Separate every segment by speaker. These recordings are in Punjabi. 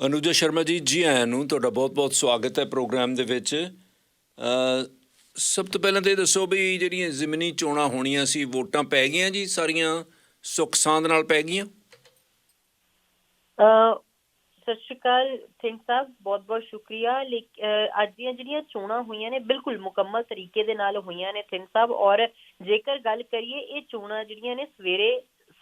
Speaker 1: ਅਨੁਜਾ ਸ਼ਰਮਾ ਜੀ ਜੀ ਆਇਆਂ ਨੂੰ ਤੁਹਾਡਾ ਬਹੁਤ-ਬਹੁਤ ਸਵਾਗਤ ਹੈ ਪ੍ਰੋਗਰਾਮ ਦੇ ਵਿੱਚ। ਸਭ ਤੋਂ ਪਹਿਲਾਂ ਤਾਂ ਦੱਸੋ ਵੀ ਜਿਹੜੀਆਂ ਜ਼ਿਮਨੀ ਚੋਣਾਂ ਹੋਣੀਆਂ ਸੀ, ਵੋਟਾਂ ਪੈ ਗਈਆਂ ਜੀ, ਸਾਰੀਆਂ ਸੁੱਖ ਸਾਂਦ ਨਾਲ ਪੈ ਗਈਆਂ?
Speaker 2: ਸਤਿ ਸ਼੍ਰੀ ਅਕਾਲ ਸਿੰਘ ਸਾਹਿਬ, ਬਹੁਤ ਬਹੁਤ ਸ਼ੁਕਰੀਆ। ਅੱਜ ਦੀਆਂ ਜਿਹੜੀਆਂ ਚੋਣਾਂ ਹੋਈਆਂ ਨੇ, ਬਿਲਕੁਲ ਮੁਕੰਮਲ ਤਰੀਕੇ ਦੇ ਨਾਲ ਹੋਈਆਂ ਨੇ ਸਿੰਘ ਸਾਹਿਬ। ਔਰ ਜੇਕਰ ਗੱਲ ਕਰੀਏ, ਇਹ ਚੋਣਾਂ ਜਿਹੜੀਆਂ ਨੇ ਸਵੇਰੇ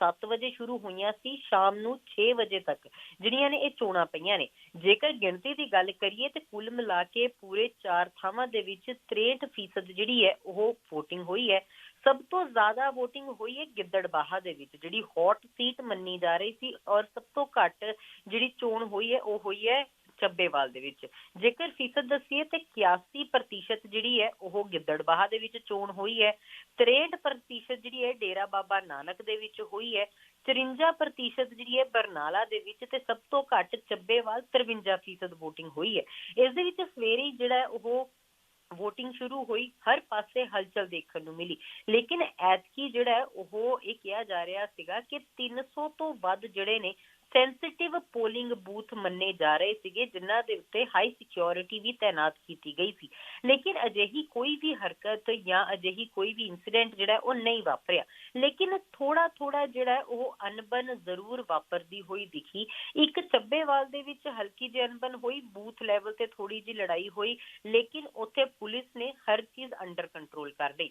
Speaker 2: 7 ਵਜੇ ਸ਼ੁਰੂ ਹੋਈਆਂ ਸੀ, ਸ਼ਾਮ ਨੂੰ 6 ਵਜੇ ਤੱਕ, ਜਿਹੜੀਆਂ ਨੇ ਇਹ ਚੋਣਾਂ ਪਈਆਂ ਨੇ। ਜੇਕਰ ਗਿਣਤੀ ਦੀ ਗੱਲ ਕਰੀਏ ਤੇ ਕੁੱਲ ਮਿਲਾ ਕੇ ਪੂਰੇ ਚਾਰ ਥਾਵਾਂ ਦੇ ਵਿੱਚ 63% ਜਿਹੜੀ ਹੈ, ਉਹ VOTING ਹੋਈ ਹੈ। ਸਭ ਤੋਂ ਜ਼ਿਆਦਾ VOTING ਹੋਈ ਹੈ ਗਿੱਦੜਬਾਹਾ ਦੇ ਵਿੱਚ, ਜਿਹੜੀ ਹੌਟ ਸੀਟ ਮੰਨੀ ਜਾ ਰਹੀ ਸੀ ਔਰ ਸਭ ਤੋਂ ਘੱਟ ਜਿਹੜੀ ਚੋਣ ਹੋਈ ਹੈ, ਉਹ ਹੋਈ ਹੈ ਚੱਬੇਵਾਲ ਦੇ ਵਿੱਚ। ਜੇਕਰ ਫੀਸਦ ਦੱਸੀਏ ਤੇ 81% ਜਿਹੜੀ ਹੈ, ਉਹ ਗਿੱਦੜਬਾਹਾ ਦੇ ਵਿੱਚ ਚੋਣ ਹੋਈ ਹੈ। 63% ਜਿਹੜੀ ਹੈ, ਡੇਰਾ ਬਾਬਾ ਨਾਨਕ ਦੇ ਵਿੱਚ ਹੋਈ ਹੈ। 53% ਜਿਹੜੀ ਹੈ, ਬਰਨਾਲਾ ਦੇ ਵਿੱਚ ਤੇ ਸਭ ਤੋਂ ਘੱਟ ਚੱਬੇਵਾਲ 53% VOTING ਹੋਈ ਹੈ। ਇਸ ਦੇ ਵਿੱਚ ਸਵੇਰੇ ਜਿਹੜਾ ਉਹ VOTING ਸ਼ੁਰੂ ਹੋਈ, ਹਰ ਪਾਸੇ ਹਲਚਲ ਦੇਖਣ ਨੂੰ ਮਿਲੀ। ਲੇਕਿਨ ਐਤਕੀ ਜਿਹੜਾ ਹੈ, ਉਹ ਇਹ ਕਿਹਾ ਜਾ ਰਿਹਾ ਸੀਗਾ ਕਿ 300 ਤੋਂ ਵੱਧ ਜਿਹੜੇ ਨੇ ਸੈਂਸਿਟਿਵ ਪੋਲਿੰਗ ਬੂਥ ਮੰਨੇ ਜਾ ਰਹੇ ਸੀਗੇ, ਜਿਨ੍ਹਾਂ ਦੇ ਉੱਤੇ ਹਾਈ ਸਿਕਿਉਰਿਟੀ ਵੀ ਤਾਇਨਾਤ ਕੀਤੀ ਗਈ ਸੀ। ਲੇਕਿਨ ਅਜਿਹੀ ਕੋਈ ਵੀ ਹਰਕਤ ਜਾਂ ਅਜਿਹੀ ਕੋਈ ਵੀ ਇਨਸੀਡੈਂਟ ਜਿਹੜਾ ਹੈ ਉਹ ਨਹੀਂ ਵਾਪਰਿਆ। ਲੇਕਿਨ ਥੋੜਾ ਥੋੜਾ ਜਿਹੜਾ ਹੈ ਉਹ ਅਨਬਨ ਜ਼ਰੂਰ ਵਾਪਰਦੀ ਹੋਈ ਦਿਖੀ। ਇੱਕ ਚੱਬੇਵਾਲ ਦੇ ਵਿੱਚ ਹਲਕੀ ਜਿਹੀ ਅਨਬਨ ਹੋਈ, ਬੂਥ ਲੈਵਲ ਤੇ ਥੋੜੀ ਜਿਹੀ ਲੜਾਈ ਹੋਈ, ਲੇਕਿਨ ਉੱਥੇ ਪੁਲਿਸ ਨੇ ਹਰ ਚੀਜ਼ ਅੰਡਰ ਕੰਟਰੋਲ ਕਰ ਲਈ।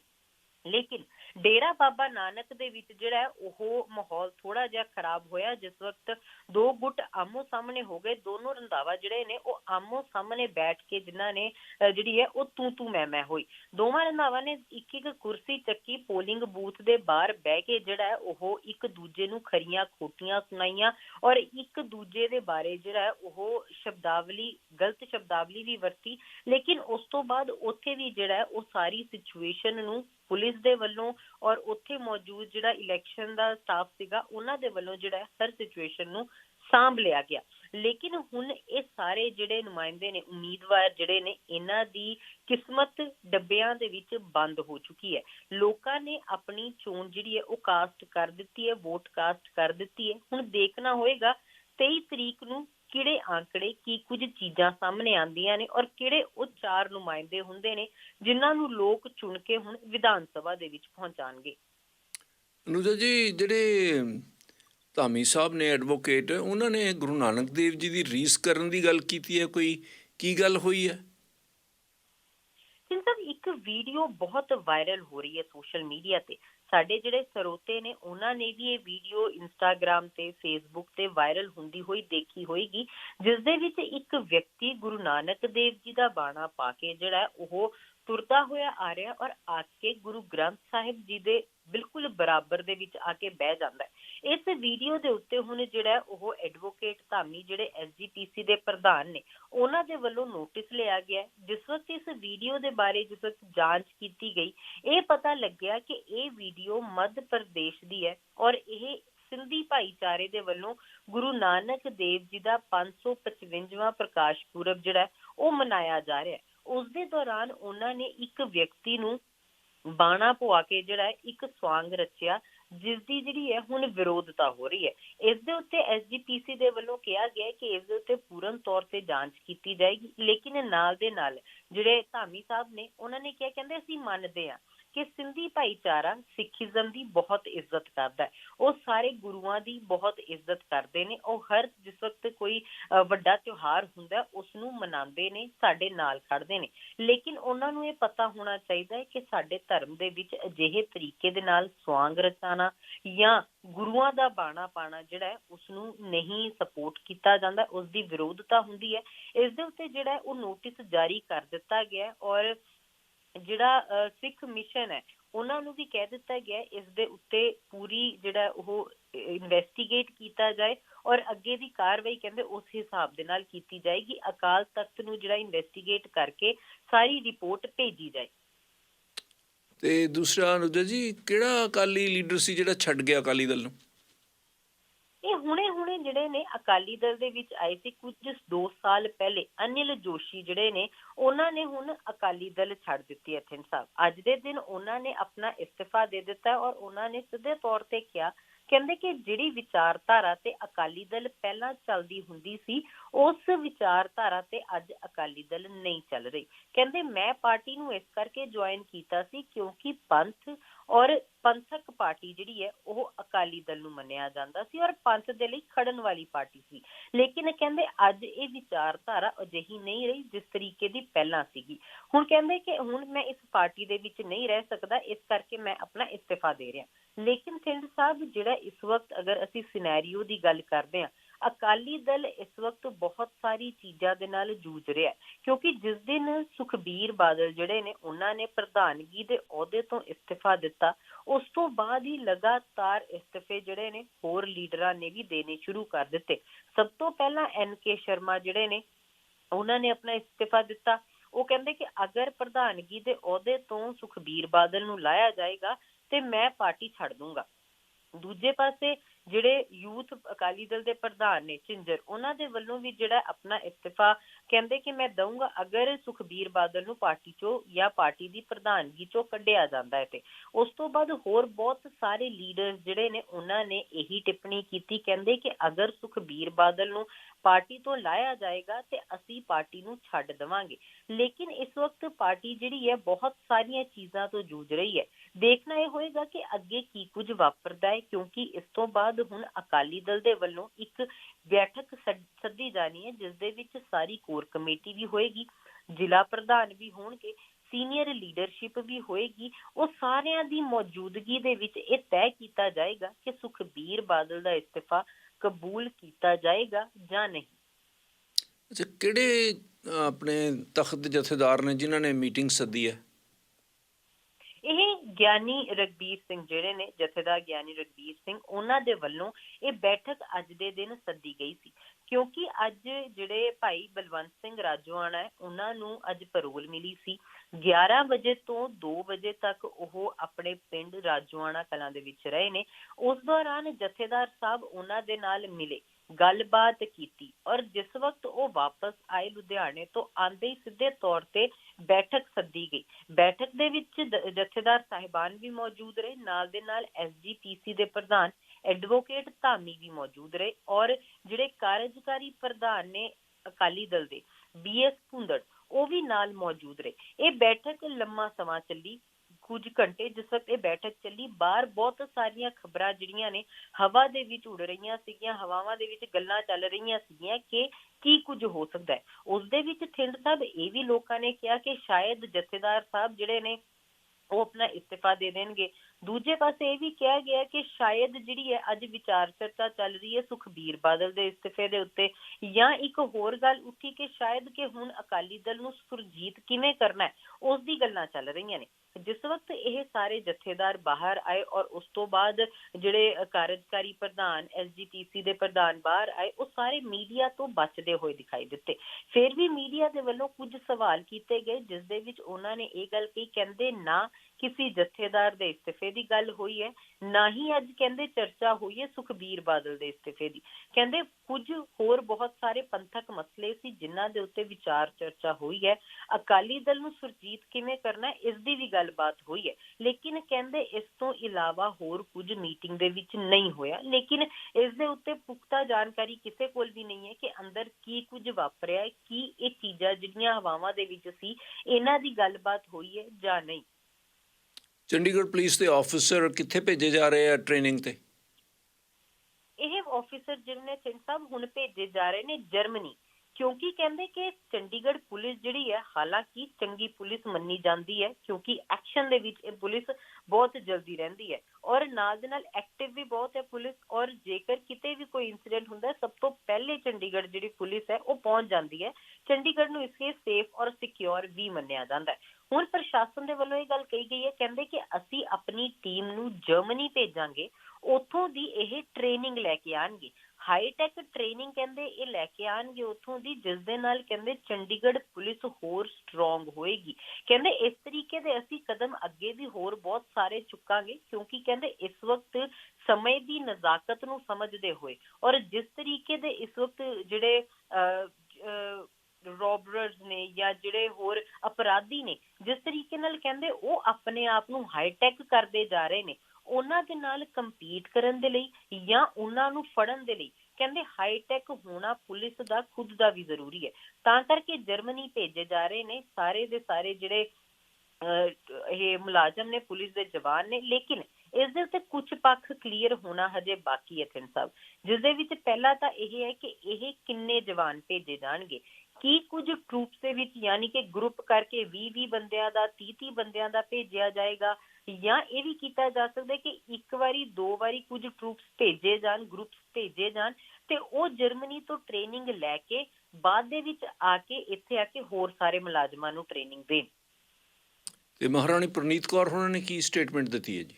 Speaker 2: ਲੇਕਿਨ ਡੇਰਾ ਬਾਬਾ ਨਾਨਕ ਦੇ ਵਿੱਚ ਜਿਹੜਾ ਉਹ ਮਾਹੌਲ ਥੋੜਾ ਜਿਹਾ ਖਰਾਬ ਹੋਇਆ। ਜਿਸ ਵਕਤ ਦੋ ਗੁੱਟ ਆਮੋ ਸਾਹਮਣੇ ਹੋ ਗਏ, ਦੋਨੋਂ ਰੰਧਾਵਾ ਜਿਹੜੇ ਨੇ, ਉਹ ਆਮੋ ਸਾਹਮਣੇ ਬੈਠ ਕੇ ਜਿਨ੍ਹਾਂ ਨੇ ਜਿਹੜੀ ਹੈ, ਉਹ ਤੂੰ ਤੂੰ ਮੈਂ ਮੈਂ ਹੋਈ। ਦੋਵਾਂ ਰੰਧਾਵਾ ਨੇ ਇੱਕ ਇੱਕ ਕੁਰਸੀ ਚੱਕੀ, ਪੋਲਿੰਗ ਬੂਥ ਦੇ ਬਾਹਰ ਬਹਿ ਕੇ ਜਿਹੜਾ ਉਹ ਇੱਕ ਦੂਜੇ ਨੂੰ ਖਰੀਆਂ, ਖੋਟੀਆਂ ਸੁਣਾਈਆਂ ਔਰ ਇੱਕ ਦੂਜੇ ਦੇ ਬਾਰੇ ਜਿਹੜਾ ਉਹ ਸ਼ਬਦਾਵਲੀ, ਗਲਤ ਸ਼ਬਦਾਵਲੀ ਵੀ ਵਰਤੀ। ਲੇਕਿਨ ਉਸ ਤੋਂ ਬਾਅਦ ਉੱਥੇ ਵੀ ਜਿਹੜਾ ਉਹ ਸਾਰੀ ਸਿਚੁਏਸ਼ਨ ਨੂੰ ਪੁਲਿਸ ਦੇ ਵੱਲੋਂ ਔਰ ਉੱਥੇ ਮੌਜੂਦ ਜਿਹੜਾ ਇਲੈਕਸ਼ਨ ਦਾ ਸਟਾਫ ਸੀਗਾ, ਉਹਨਾਂ ਦੇ ਵੱਲੋਂ ਜਿਹੜਾ ਹਰ ਸਿਚੁਏਸ਼ਨ ਨੂੰ ਸਾਂਭ ਲਿਆ ਗਿਆ। ਲੇਕਿਨ ਹੁਣ ਇਹ ਸਾਰੇ ਜਿਹੜੇ ਨੁਮਾਇੰਦੇ ਨੇ, ਉਮੀਦਵਾਰ ਜਿਹੜੇ ਨੇ, ਇਹਨਾਂ ਦੀ ਕਿਸਮਤ ਡੱਬਿਆਂ ਦੇ ਵਿੱਚ ਬੰਦ ਹੋ ਚੁੱਕੀ ਹੈ। ਲੋਕਾਂ ਨੇ ਆਪਣੀ ਚੋਣ ਜਿਹੜੀ ਹੈ ਉਹ ਕਾਸਟ ਕਰ ਦਿੱਤੀ ਹੈ ਵੋਟ ਕਾਸਟ ਕਰ ਦਿੱਤੀ ਹੈ। ਹੁਣ ਦੇਖਣਾ ਹੋਏਗਾ 23 ਤਰੀਕ ਨੂੰ ਕਿਹੜੇ ਆંકੜੇ ਕੀ ਕੁਝ ਚੀਜ਼ਾਂ ਸਾਹਮਣੇ ਆਉਂਦੀਆਂ ਨੇ ਔਰ ਕਿਹੜੇ ਉਹ ਚਾਰ ਨੁਮਾਇੰਦੇ ਹੁੰਦੇ ਨੇ ਜਿਨ੍ਹਾਂ ਨੂੰ ਲੋਕ ਚੁਣ ਕੇ ਹੁਣ ਵਿਧਾਨ ਸਭਾ ਦੇ ਵਿੱਚ ਪਹੁੰਚਾਣਗੇ
Speaker 1: ਅਨੁਜਾ ਜੀ ਜਿਹੜੇ ਧਾਮੀ ਸਾਹਿਬ ਨੇ ਐਡਵੋਕੇਟ ਉਹਨਾਂ ਨੇ ਗੁਰੂ ਨਾਨਕ ਦੇਵ ਜੀ ਦੀ ਰੀਸ ਕਰਨ ਦੀ ਗੱਲ ਕੀਤੀ ਹੈ ਕੋਈ? ਕੀ ਗੱਲ ਹੋਈ ਹੈ?
Speaker 2: ਸਿੰਘ ਸਾਹਿਬ ਇੱਕ ਵੀਡੀਓ ਬਹੁਤ ਵਾਇਰਲ ਹੋ ਰਹੀ ਹੈ ਸੋਸ਼ਲ ਮੀਡੀਆ ਤੇ। ਸਾਡੇ ਜਿਹੜੇ ਸਰੋਤੇ ਨੇ, ਉਹਨਾਂ ਨੇ ਵੀ ਇਹ ਵੀਡੀਓ ਇੰਸਟਾਗ੍ਰam ਤੇ ਫੇਸਬੁੱਕ ਤੇ ਵਾਇਰਲ ਹੁੰਦੀ ਹੋਈ ਦੇਖੀ ਹੋਏਗੀ ਜਿਸਦੇ ਵਿੱਚ ਇੱਕ ਵਿਅਕਤੀ ਗੁਰੂ ਨਾਨਕ ਦੇਵ ਜੀ ਦਾ ਬਾਣਾ ਪਾ ਕੇ ਜਿਹੜਾ ਹੈ, ਉਹ ਤੁਰਦਾ ਹੋਇਆ ਆ ਰਿਹਾ ਔਰ ਆ ਕੇ ਗੁਰੂ ਗ੍ਰੰਥ ਸਾਹਿਬ ਜੀ ਦੇ ਬਿਲਕੁਲ ਬਰਾਬਰ ਦੇ ਵਿੱਚ ਆ ਕੇ ਬਹਿ ਜਾਂਦਾ ਹੈ। ਇਸ ਵੀਡੀਓ ਦੇ ਉੱਤੇ ਹੁਣ ਜਿਹੜਾ ਉਹ ਐਡਵੋਕੇਟ ਧਾਮੀ ਜਿਹੜੇ ਐਸਜੀਪੀਸੀ ਦੇ ਪ੍ਰਧਾਨ ਨੇ, ਉਹਨਾਂ ਦੇ ਵੱਲੋਂ ਨੋਟਿਸ ਲਿਆ ਗਿਆ ਜਿਸ ਵਕਤ ਇਸ ਵੀਡੀਓ ਦੇ ਬਾਰੇ ਜਿਸ ਵਕਤ ਜਾਂਚ ਕੀਤੀ ਗਈ, ਇਹ ਪਤਾ ਲੱਗਿਆ ਕਿ ਇਹ ਵੀਡੀਓ ਮੱਧ ਪ੍ਰਦੇਸ਼ ਦੀ ਹੈ ਔਰ ਇਹ ਸਿੰਧੀ ਭਾਈਚਾਰੇ ਦੇ ਵੱਲੋਂ ਗੁਰੂ ਨਾਨਕ ਦੇਵ ਜੀ ਦਾ 555ਵਾਂ ਪ੍ਰਕਾਸ਼ ਪੁਰਬ ਜਿਹੜਾ ਉਹ ਮਨਾਇਆ ਜਾ ਰਿਹਾ ਹੈ। ਉਸ ਦੇ ਦੌਰਾਨ ਉਹਨਾਂ ਨੇ ਇੱਕ ਵਿਅਕਤੀ ਨੂੰ ਬਾਣਾ ਪਵਾ ਕੇ ਜਿਹੜਾ ਹੈ ਇੱਕ ਸਵਾਂਗ ਰਚਿਆ ਜਿਸ ਦੀ ਜਿਹੜੀ ਹੈ ਹੁਣ ਵਿਰੋਧਤਾ ਹੋ ਰਹੀ ਹੈ। ਇਸ ਦੇ ਉੱਤੇ ਐਸਜੀਪੀਸੀ ਦੇ ਵੱਲੋਂ ਕਿਹਾ ਗਿਆ ਹੈ ਕਿ ਇਸ ਦੇ ਉੱਤੇ ਪੂਰਨ ਤੌਰ ਤੇ ਜਾਂਚ ਕੀਤੀ ਜਾਏਗੀ, ਲੇਕਿਨ ਨਾਲ ਦੇ ਨਾਲ ਜਿਹੜੇ ਧਾਮੀ ਸਾਹਿਬ ਨੇ, ਉਹਨਾਂ ਨੇ ਕਿਹਾ, ਕਹਿੰਦੇ ਅਸੀਂ ਮੰਨਦੇ ਹਾਂ ਕਿ ਸਿੰਧੀ ਭਾਈਚਾਰਾ ਸਿੱਖੀਜ਼ਮ ਦੀ ਬਹੁਤ ਇੱਜ਼ਤ ਕਰਦਾ ਹੈ। ਉਹ ਸਾਰੇ ਗੁਰੂਆਂ ਦੀ ਬਹੁਤ ਇੱਜ਼ਤ ਕਰਦੇ ਨੇ। ਉਹ ਹਰ ਜਿਸ ਵਕਤ ਕੋਈ ਵੱਡਾ ਤਿਉਹਾਰ ਹੁੰਦਾ ਹੈ, ਉਸ ਮਨਾਉਂਦੇ ਨੇ ਸਾਡੇ ਨਾਲ ਖੜਦੇ ਨੇ। ਲੇਕਿਨ ਉਹਨਾਂ ਨੂੰ ਇਹ ਪਤਾ ਹੋਣਾ ਚਾਹੀਦਾ ਹੈ ਕਿ ਸਾਡੇ ਧਰਮ ਦੇ ਵਿੱਚ ਅਜਿਹੇ ਤਰੀਕੇ ਦੇ ਨਾਲ ਸਵਾਂਗ ਰਚਾਣਾ ਜਾਂ ਗੁਰੂਆਂ ਦਾ ਬਾਣਾ ਪਾਣਾ ਜਿਹੜਾ ਹੈ ਉਸ ਨਹੀਂ ਸਪੋਰਟ ਕੀਤਾ ਜਾਂਦਾ ਉਸ ਦੀ ਵਿਰੋਧਤਾ ਹੁੰਦੀ ਹੈ। ਇਸ ਦੇ ਉੱਤੇ ਜਿਹੜਾ ਹੈ ਉਹ ਨੋਟਿਸ ਜਾਰੀ ਕਰ ਦਿੱਤਾ ਗਿਆ ਔਰ ਜਿਹੜਾ ਸਿੱਖ ਮਿਸ਼ਨ ਹੈ, ਉਹਨਾਂ ਨੂੰ ਵੀ ਕਹਿ ਦਿੱਤਾ ਗਿਆ ਇਸ ਦੇ ਉੱਤੇ ਪੂਰੀ ਜਿਹੜਾ ਉਹ ਇਨਵੈਸਟੀਗੇਟ ਕੀਤਾ ਜਾਏ ਔਰ ਅੱਗੇ ਦੀ ਕਾਰਵਾਈ ਕਹਿੰਦੇ ਉਸ ਹਿਸਾਬ ਦੇ ਨਾਲ ਕੀਤੀ ਜਾਏਗੀ, ਅਕਾਲ ਤਖਤ ਨੂੰ ਜਿਹੜਾ ਇਨਵੈਸਟੀਗੇਟ ਕਰਕੇ ਸਾਰੀ ਰਿਪੋਰਟ ਭੇਜੀ ਜਾਏ।
Speaker 1: ਤੇ ਦੂਸਰਾ ਅਨੁਜਾ ਜੀ, ਕਿਹੜਾ ਅਕਾਲੀ ਲੀਡਰ ਸੀ ਜਿਹੜਾ ਛੱਡ ਗਿਆ ਅਕਾਲੀ ਦਲ ਨੂੰ?
Speaker 2: ਜਿਹੜੇ ਨੇ ਅਕਾਲੀ ਦਲ ਦੇ ਵਿੱਚ ਆਏ ਸੀ ਕੁਝ 2 ਸਾਲ ਪਹਿਲੇ, ਅਨਿਲ ਜੋਸ਼ੀ ਜਿਹੜੇ ਨੇ, ਉਹਨਾਂ ਨੇ ਹੁਣ ਅਕਾਲੀ ਦਲ ਛੱਡ ਦਿੱਤੀ ਹੈ ਥਿੰਦ ਸਾਹਿਬ। ਅੱਜ ਦੇ ਦਿਨ ਉਹਨਾਂ ਨੇ ਆਪਣਾ ਇਸਤੀਫਾ ਦੇ ਦਿੱਤਾ ਔਰ ਉਹਨਾਂ ਨੇ ਸਿੱਧੇ ਤੌਰ ਤੇ ਕਿਹਾ, ਕਹਿੰਦੇ ਕਿ ਜਿਹੜੀ ਵਿਚਾਰਧਾਰਾ ਤੇ ਅਕਾਲੀ ਦਲ ਪਹਿਲਾਂ ਚੱਲਦੀ ਹੁੰਦੀ ਸੀ ਉਸ ਵਿਚਾਰਧਾਰਾ ਤੇ ਅੱਜ ਅਕਾਲੀ ਦਲ ਨਹੀਂ ਚੱਲ ਰਹੀ। ਕਹਿੰਦੇ, ਮੈਂ ਪਾਰਟੀ ਨੂੰ ਇਸ ਕਰਕੇ ਜੁਆਇਨ ਕੀਤਾ ਸੀ ਕਿਉਂਕਿ ਪੰਥ ਔਰ ਪੰਥਕ ਪਾਰਟੀ ਜਿਹੜੀ ਹੈ, ਉਹ ਅਕਾਲੀ ਦਲ ਨੂੰ ਮੰਨਿਆ ਜਾਂਦਾ ਸੀ ਔਰ ਪੰਥ ਦੇ ਲਈ ਖੜਨ ਵਾਲੀ ਪਾਰਟੀ ਸੀ। ਲੇਕਿਨ ਕਹਿੰਦੇ, ਅੱਜ ਇਹ ਵਿਚਾਰਧਾਰਾ ਅਜਿਹੀ ਨਹੀਂ ਰਹੀ ਜਿਸ ਤਰੀਕੇ ਦੀ ਪਹਿਲਾਂ ਸੀਗੀ। ਹੁਣ ਕਹਿੰਦੇ ਕਿ ਹੁਣ ਮੈਂ ਇਸ ਪਾਰਟੀ ਦੇ ਵਿੱਚ ਨਹੀਂ ਰਹਿ ਸਕਦਾ, ਇਸ ਕਰਕੇ ਮੈਂ ਆਪਣਾ ਇਸਤੀਫਾ ਦੇ ਰਿਹਾ। ਲੇਕਿਨ ਸਿੰਘ ਸਾਹਿਬ, ਜਿਹੜਾ ਇਸ ਵਕਤ ਅਗਰ ਅਸੀਂ ਸਿਨੈਰੀਓ ਦੀ ਗੱਲ ਕਰਦੇ ਹਾਂ ਅਕਾਲੀ ਦਲ ਇਸ ਵਕਤ ਬਹੁਤ ਸਾਰੀ ਚੀਜ਼ਾਂ ਦੇ ਨਾਲ ਜੂਝ ਰਿਹਾ ਹੈ, ਕਿਉਂਕਿ ਜਿਸ ਦਿਨ ਸੁਖਬੀਰ ਬਾਦਲ ਜਿਹੜੇ ਨੇ, ਉਹਨਾਂ ਨੇ ਪ੍ਰਧਾਨਗੀ ਦੇ ਅਹੁਦੇ ਤੋਂ ਇਸਤੀਫਾ ਦਿੱਤਾ, ਉਸ ਤੋਂ ਬਾਅਦ ਹੀ ਲਗਾਤਾਰ ਇਸਤੀਫੇ ਜਿਹੜੇ ਨੇ, ਹੋਰ ਲੀਡਰਾਂ ਨੇ ਵੀ ਦੇਣੇ ਸ਼ੁਰੂ ਕਰ ਦਿੱਤੇ। ਸਭ ਤੋਂ ਪਹਿਲਾਂ ਐਨ ਕੇ ਸ਼ਰਮਾ ਜਿਹੜੇ ਨੇ, ਉਹਨਾਂ ਨੇ ਆਪਣਾ ਇਸਤੀਫਾ ਦਿੱਤਾ। ਉਹ ਕਹਿੰਦੇ ਕਿ ਅਗਰ ਪ੍ਰਧਾਨਗੀ ਦੇ ਅਹੁਦੇ ਤੋਂ ਸੁਖਬੀਰ ਬਾਦਲ ਨੂੰ ਲਾਇਆ ਜਾਏਗਾ, ਤੇ ਮੈਂ ਪਾਰਟੀ ਛੱਡ ਦੂੰਗਾ। ਦੂਜੇ ਪਾਸੇ ਜਿਹੜੇ ਯੂਥ ਅਕਾਲੀ ਦਲ ਦੇ ਪ੍ਰਧਾਨ ਨੇ ਝਿੰਜਰ, ਉਹਨਾਂ ਦੇ ਵੱਲੋਂ ਵੀ ਜਿਹੜਾ ਆਪਣਾ ਇਸਤੀਫਾ ਕਹਿੰਦੇ ਕਿ ਮੈਂ ਦਊਂਗਾ ਅਗਰ ਸੁਖਬੀਰ ਬਾਦਲ ਨੂੰ ਪਾਰਟੀ ਚੋਂ ਜਾਂ ਪਾਰਟੀ ਦੀ ਪ੍ਰਧਾਨਗੀ ਚੋਂ ਕੱਢਿਆ ਜਾਂਦਾ ਹੈ ਤੇ। ਉਸ ਤੋਂ ਬਾਅਦ ਹੋਰ ਬਹੁਤ ਸਾਰੇ ਲੀਡਰ ਜਿਹੜੇ ਨੇ, ਉਹਨਾਂ ਨੇ ਇਹੀ ਟਿੱਪਣੀ ਕੀਤੀ, ਕਹਿੰਦੇ ਕਿ ਅਗਰ ਸੁਖਬੀਰ ਬਾਦਲ ਨੂੰ ਪਾਰਟੀ ਤੋਂ ਲਾਇਆ ਜਾਏਗਾ ਤੇ ਅਸੀਂ ਪਾਰਟੀ ਨੂੰ ਛੱਡ ਦੇਵਾਂਗੇ। ਲੇਕਿਨ ਇਸ ਵਕਤ ਪਾਰਟੀ ਜਿਹੜੀ ਹੈ, ਬਹੁਤ ਸਾਰੀਆਂ ਚੀਜ਼ਾਂ ਤੋਂ ਜੂਝ ਰਹੀ ਹੈ। ਦੇਖਣਾ ਇਹ ਹੋਏਗਾ ਕਿ ਅੱਗੇ ਕੀ ਕੁਝ ਵਾਪਰਦਾ ਹੈ, ਕਿਉਂਕਿ ਇਸ ਤੋਂ ਬਾਅਦ ਹੁਣ ਅਕਾਲੀ ਦਲ ਦੇ ਵੱਲੋਂ ਇੱਕ ਬੈਠਕ ਸੱਦ- ਸੱਦੀ ਜਾਣੀ ਹੈ, ਜਿਸ ਦੇ ਵਿੱਚ ਸਾਰੀ ਕੋਰ ਕਮੇਟੀ ਵੀ ਹੋਏਗੀ, ਜ਼ਿਲ੍ਹਾ ਪ੍ਰਧਾਨ ਵੀ ਹੋਣਗੇ, ਸੀਨੀਅਰ ਲੀਡਰਸ਼ਿਪ ਵੀ ਹੋਏਗੀ, ਉਹ ਸਾਰਿਆਂ ਦੀ ਮੌਜੂਦਗੀ ਦੇ ਵਿੱਚ ਇਹ ਤੈਅ ਕੀਤਾ ਜਾਏਗਾ ਕਿ ਸੁਖਬੀਰ ਬਾਦਲ ਦਾ ਇਸਤੀਫਾ ਕਬੂਲ ਕੀਤਾ ਜਾਏਗਾ ਜਾਂ ਨਹੀਂ।
Speaker 1: ਅੱਛਾ, ਕਿਹੜੇ ਆਪਣੇ ਤਖਤ ਜਥੇਦਾਰ ਨੇ ਜਿਨ੍ਹਾਂ ਨੇ ਮੀਟਿੰਗ ਸੱਦੀ ਹੈ?
Speaker 2: ਇਹ ਗਿਆਨੀ ਰਗਬੀਰ ਸਿੰਘ ਜਿਹੜੇ ਨੇ, ਜਥੇਦਾਰ ਗਿਆਨੀ ਰਗਬੀਰ ਸਿੰਘ, ਉਹਨਾਂ ਦੇ ਵੱਲੋਂ ਇਹ ਬੈਠਕ ਅੱਜ ਦੇ ਦਿਨ ਸੱਦੀ ਗਈ ਸੀ। ਕਿਉਂਕਿ ਅੱਜ ਜਿਹੜੇ ਭਾਈ ਬਲਵੰਤ ਸਿੰਘ ਰਾਜੋਆਣਾ ਹੈ, ਉਹਨਾਂ ਨੂੰ ਅੱਜ ਪਰੋਲ ਮਿਲੀ ਸੀ। 11 ਵਜੇ ਤੋਂ 2 ਵਜੇ ਤੱਕ ਉਹ ਆਪਣੇ ਪਿੰਡ ਰਾਜੋਆਣਾ ਕਲਾਂ ਦੇ ਵਿੱਚ ਰਹੇ ਨੇ। ਉਸ ਦੌਰਾਨ ਜਥੇਦਾਰ ਸਾਹਿਬ ਉਹਨਾਂ ਦੇ ਨਾਲ ਮਿਲੇ। ਗੱਲਬਾਤ ਕੀਤੀ ਔਰ ਜਿਸ ਵਕਤ ਉਹ ਵਾਪਸ ਆਏ ਲੁਧਿਆਣੇ ਤੋਂ ਆਂਦੇ ਹੀ ਸਿੱਧੇ ਤੌਰ ਤੇ ਬੈਠਕ ਸੱਦੀ ਗਈ। ਬੈਠਕ ਦੇ ਵਿੱਚ ਜਥੇਦਾਰ ਸਾਹਿਬਾਨ ਵੀ ਮੌਜੂਦ ਰਹੇ, ਨਾਲ ਦੇ ਨਾਲ ਐਸਜੀਪੀਸੀ ਦੇ ਪ੍ਰਧਾਨ ਐਡਵੋਕੇਟ ਧਾਮੀ ਵੀ ਮੌਜੂਦ ਰਹੇ ਔਰ ਜਿਹੜੇ ਕਾਰਜਕਾਰੀ ਪ੍ਰਧਾਨ ਨੇ ਅਕਾਲੀ ਦਲ ਦੇ ਬੀਐਸ ਭੁੰਦੜ, ਉਹ ਵੀ ਨਾਲ ਮੌਜੂਦ ਰਹੇ। ਇਹ ਬੈਠਕ ਲੰਮਾ ਸਮਾਂ ਚੱਲੀ। ਕੁਝ ਘੰਟੇ ਜਿਸ ਵਕਤ ਇਹ ਬੈਠਕ ਚੱਲੀ, ਬਾਹਰ ਬਹੁਤ ਸਾਰੀਆਂ ਖਬਰਾਂ ਜਿਹੜੀਆਂ ਨੇ, ਹਵਾ ਦੇ ਵਿੱਚ ਉੱਡ ਰਹੀਆਂ ਸੀਗੀਆਂ, ਹਵਾਵਾਂ ਦੇ ਵਿੱਚ ਗੱਲਾਂ ਚੱਲ ਰਹੀਆਂ ਸੀਗੀਆਂ ਕਿ ਕੀ ਕੁਝ ਹੋ ਸਕਦਾ ਹੈ। ਉਸ ਦੇ ਵਿੱਚ ਥਿੰਦ ਸਾਹਿਬ ਇਹ ਵੀ ਲੋਕਾਂ ਨੇ ਕਿਹਾ ਕਿ ਸ਼ਾਇਦ ਜਥੇਦਾਰ ਸਾਹਿਬ ਜਿਹੜੇ ਨੇ, ਉਹ ਆਪਣਾ ਇਸਤੀਫਾ ਦੇ ਦੇਣਗੇ। ਦੂਜੇ ਪਾਸੇ ਇਹ ਵੀ ਕਿਹਾ ਗਿਆ ਕਿ ਸ਼ਾਇਦ ਜਿਹੜੀ ਹੈ ਅੱਜ ਵਿਚਾਰ ਚਰਚਾ ਚੱਲ ਰਹੀ ਹੈ ਸੁਖਬੀਰ ਬਾਦਲ ਦੇ ਇਸਤੀਫੇ ਦੇ ਉੱਤੇ। ਜਾਂ ਇੱਕ ਹੋਰ ਗੱਲ ਉੱਠੀ ਕਿ ਸ਼ਾਇਦ ਕਿ ਹੁਣ ਅਕਾਲੀ ਦਲ ਨੂੰ ਸੁਰਜੀਤ ਕਿਵੇਂ ਕਰਨਾ ਹੈ, ਉਸ ਦੀ ਗੱਲਾਂ ਚੱਲ ਰਹੀਆਂ ਨੇ। ਜਿਸ ਵਕਤ ਇਹ ਸਾਰੇ ਜਥੇਦਾਰ ਬਾਹਰ ਆਏ ਔਰ ਉਸ ਤੋਂ ਬਾਅਦ ਜਿਹੜੇ ਕਾਰਜਕਾਰੀ ਪ੍ਰਧਾਨ ਐਸਜੀਪੀਸੀ ਦੇ ਪ੍ਰਧਾਨ ਬਾਹਰ ਆਏ, ਉਹ ਸਾਰੇ ਮੀਡੀਆ ਤੋਂ ਬਚਦੇ ਹੋਏ ਦਿਖਾਈ ਦਿੱਤੇ। ਫਿਰ ਵੀ ਮੀਡੀਆ ਦੇ ਵੱਲੋਂ ਕੁਝ ਸਵਾਲ ਕੀਤੇ ਗਏ, ਜਿਸ ਦੇ ਵਿੱਚ ਉਹਨਾਂ ਨੇ ਇਹ ਗੱਲ ਕਹੀ, ਕਹਿੰਦੇ ਨਾ ਕਿਸੇ ਜਥੇਦਾਰ ਦੇ ਇਸਤੀਫੇ ਦੀ ਗੱਲ ਹੋਈ ਹੈ, ਨਾ ਹੀ ਅੱਜ ਕਹਿੰਦੇ ਚਰਚਾ ਹੋਈ ਹੈ ਸੁਖਬੀਰ ਬਾਦਲ ਦੇ ਇਸਤੀਫੇ ਦੀ। ਕਹਿੰਦੇ ਕੁਝ ਹੋਰ ਬਹੁਤ ਸਾਰੇ ਪੰਥਕ ਮਸਲੇ ਸੀ ਜਿਨ੍ਹਾਂ ਦੇ ਉੱਤੇ ਵਿਚਾਰ ਚਰਚਾ ਹੋਈ ਹੈ। ਅਕਾਲੀ ਦਲ ਨੂੰ ਸੁਰਜੀਤ ਕਿਵੇਂ ਕਰਨਾ ਇਸ ਦੀ ਵੀ ਗੱਲ ਗੱਲਬਾਤ ਹੋਈ ਹੈ। ਲੇਕਿਨ ਕਹਿੰਦੇ ਇਸ ਤੋਂ ਇਲਾਵਾ ਹੋਰ ਕੁਝ ਮੀਟਿੰਗ ਦੇ ਵਿੱਚ ਨਹੀਂ ਹੋਇਆ। ਲੇਕਿਨ ਇਸ ਦੇ ਉੱਤੇ ਪੁਖਤਾ ਜਾਣਕਾਰੀ ਕਿਸੇ ਕੋਲ ਵੀ ਨਹੀਂ ਹੈ ਕਿ ਅੰਦਰ ਕੀ ਕੁਝ ਵਾਪਰਿਆ ਹੈ ਕੀ ਇਹ ਚੀਜ਼ਾਂ ਜਿਹੜੀਆਂ ਹਵਾਵਾਂ ਦੇ ਵਿੱਚ ਸੀ ਇਹਨਾਂ ਦੀ ਗੱਲਬਾਤ ਹੋਈ ਹੈ ਜਾਂ ਨਹੀਂ।
Speaker 1: ਚੰਡੀਗੜ੍ਹ ਪੁਲਿਸ ਦੇ ਆਫੀਸਰ ਕਿੱਥੇ ਭੇਜੇ ਜਾ ਰਹੇ ਆ ਟ੍ਰੇਨਿੰਗ ਤੇ?
Speaker 2: ਇਹ ਆਫੀਸਰ ਜਿਹੜੇ ਨੇ ਸਿੰਘ ਸਾਹਿਬ ਹੁਣ ਭੇਜੇ ਜਾ ਰਹੇ ਨੇ ਜਰਮਨੀ ਕਿਉਂਕਿ ਕਹਿੰਦੇ ਕਿ ਚੰਡੀਗੜ੍ਹ ਪੁਲਿਸ ਜਿਹੜੀ ਹੈ ਹਾਲਾਂਕਿ ਚੰਗੀ ਪੁਲਿਸ ਮੰਨੀ ਜਾਂਦੀ ਹੈ ਕਿਉਂਕਿ ਐਕਸ਼ਨ ਦੇ ਵਿੱਚ ਇਹ ਪੁਲਿਸ ਬਹੁਤ ਜਲਦੀ ਰਹਿੰਦੀ ਹੈ ਔਰ ਨਾਲ ਦੇ ਨਾਲ ਐਕਟਿਵ ਵੀ ਬਹੁਤ ਹੈ ਪੁਲਿਸ ਔਰ ਜੇਕਰ ਕਿਤੇ ਵੀ ਕੋਈ ਇਨਸੀਡੈਂਟ ਹੁੰਦਾ ਹੈ, ਸਭ ਤੋਂ ਪਹਿਲੇ ਚੰਡੀਗੜ੍ਹ ਜਿਹੜੀ ਪੁਲਿਸ ਹੈ ਉਹ ਪਹੁੰਚ ਜਾਂਦੀ ਹੈ। ਚੰਡੀਗੜ੍ਹ ਨੂੰ ਇਸ ਲਈ ਸੇਫ ਔਰ ਸਿਕਿਉਰ ਵੀ ਮੰਨਿਆ ਜਾਂਦਾ ਹੈ। ਹੁਣ ਪ੍ਰਸ਼ਾਸਨ ਦੇ ਵੱਲੋਂ ਇਹ ਗੱਲ ਕਹੀ ਗਈ ਹੈ ਕਹਿੰਦੇ ਕਿ ਅਸੀਂ ਆਪਣੀ ਟੀਮ ਨੂੰ ਜਰਮਨੀ ਭੇਜਾਂਗੇ ਉੱਥੋਂ ਦੀ ਇਹ ਟ੍ਰੇਨਿੰਗ ਲੈ ਕੇ ਆਣਗੇ। ਹਾਈਟੈਕ ਟ੍ਰੇਨਿੰਗ ਕਹਿੰਦੇ ਇਹ ਲੈ ਕੇ ਆਣਗੇ ਉੱਥੋਂ ਦੀ ਜਿਸ ਨਾਲ ਕਹਿੰਦੇ ਚੰਡੀਗੜ੍ਹ ਪੁਲਿਸ ਹੋਰ ਸਟਰੋਂਗ ਹੋਏਗੀ। ਕਹਿੰਦੇ ਇਸ ਤਰੀਕੇ ਦੇ ਅਸੀਂ ਕਦਮ ਅੱਗੇ ਵੀ ਹੋਰ ਬਹੁਤ ਸਾਰੇ ਚੁੱਕਾਂਗੇ ਕਿਉਂਕਿ ਕਹਿੰਦੇ ਇਸ ਵਕਤ ਸਮੇਂ ਦੀ ਨਜ਼ਾਕਤ ਨੂੰ ਸਮਝਦੇ ਹੋਏ ਔਰ ਜਿਸ ਤਰੀਕੇ ਦੇ ਇਸ ਵਕਤ ਜਿਹੜੇ ਅਹ, ਅਹ, ਰੋਬਰਸ ਨੇ ਜਾਂ ਜਿਹੜੇ ਹੋਰ ਅਪਰਾਧੀ ਨੇ ਜਿਸ ਤਰੀਕੇ ਨਾਲ ਕਹਿੰਦੇ ਉਹ ਆਪਣੇ ਆਪ ਨੂੰ ਹਾਈਟੈਕ ਕਰਦੇ ਜਾ ਰਹੇ ਨੇ ਉਹਨਾਂ ਦੇ ਨਾਲ ਕੰਪੀਟ ਕਰਨ ਦੇ ਲਈ ਜਾਂ ਉਹਨਾਂ ਨੂੰ ਫੜਨ ਦੇ ਲਈ, ਕਹਿੰਦੇ ਹਾਈਟੈਕ ਹੋਣਾ ਪੁਲਿਸ ਦਾ ਖੁਦ ਦਾ ਵੀ ਜ਼ਰੂਰੀ ਹੈ। ਤਾਂ ਕਰਕੇ ਜਰਮਨੀ ਭੇਜੇ ਜਾ ਰਹੇ ਨੇ ਸਾਰੇ ਦੇ ਸਾਰੇ ਜਿਹੜੇ ਇਹ ਮੁਲਾਜ਼ਮ ਨੇ, ਪੁਲਿਸ ਦੇ ਜਵਾਨ ਨੇ, ਲੇਕਿਨ ਇਸ ਦੇ ਉੱਤੇ ਕੁਝ ਪੱਖ ਕਲੀਅਰ ਹੋਣਾ ਹਜੇ ਬਾਕੀ ਹੈ ਥਿੰਨ ਸਾਹਿਬ। ਜਿਸ ਦੇ ਵਿੱਚ ਪਹਿਲਾ ਤਾਂ ਇਹ ਹੈ ਕਿ ਇਹ ਕਿੰਨੇ ਜਵਾਨ ਭੇਜੇ ਜਾਣਗੇ। ਕੀ ਕੁਝ ਟਰੂਪਸ ਦੇ ਵਿੱਚ, ਯਾਨੀ ਕਿ ਗਰੁੱਪ ਕਰਕੇ 20-20 ਬੰਦਿਆਂ ਦਾ 30-30 ਬੰਦਿਆਂ ਦਾ ਭੇਜਿਆ ਜਾਏਗਾ? ਜਾਂ ਇਹ ਵੀ ਕੀਤਾ ਜਾ ਸਕਦਾ ਹੈ ਕਿ ਇੱਕ ਵਾਰੀ ਦੋ ਵਾਰੀ ਕੁਝ ਟਰੂਪਸ ਭੇਜੇ ਜਾਣ ਗਰੁੱਪਸ ਭੇਜੇ ਜਾਣ ਤੇ ਉਹ ਜਰਮਨੀ ਤੋਂ ਟ੍ਰੇਨਿੰਗ ਲੈ ਕੇ ਬਾਅਦ ਦੇ ਵਿੱਚ ਆ ਕੇ ਇੱਥੇ ਆ ਕੇ ਹੋਰ ਸਾਰੇ ਮੁਲਾਜ਼ਮਾਂ ਨੂੰ ਟ੍ਰੇਨਿੰਗ ਦੇਣ।
Speaker 1: ਤੇ ਮਹਾਰਾਣੀ ਪ੍ਰਨੀਤ ਕੌਰ ਉਹਨਾਂ ਨੇ ਕੀ ਸਟੇਟਮੈਂਟ ਦਿੱਤੀ ਹੈ ਜੀ?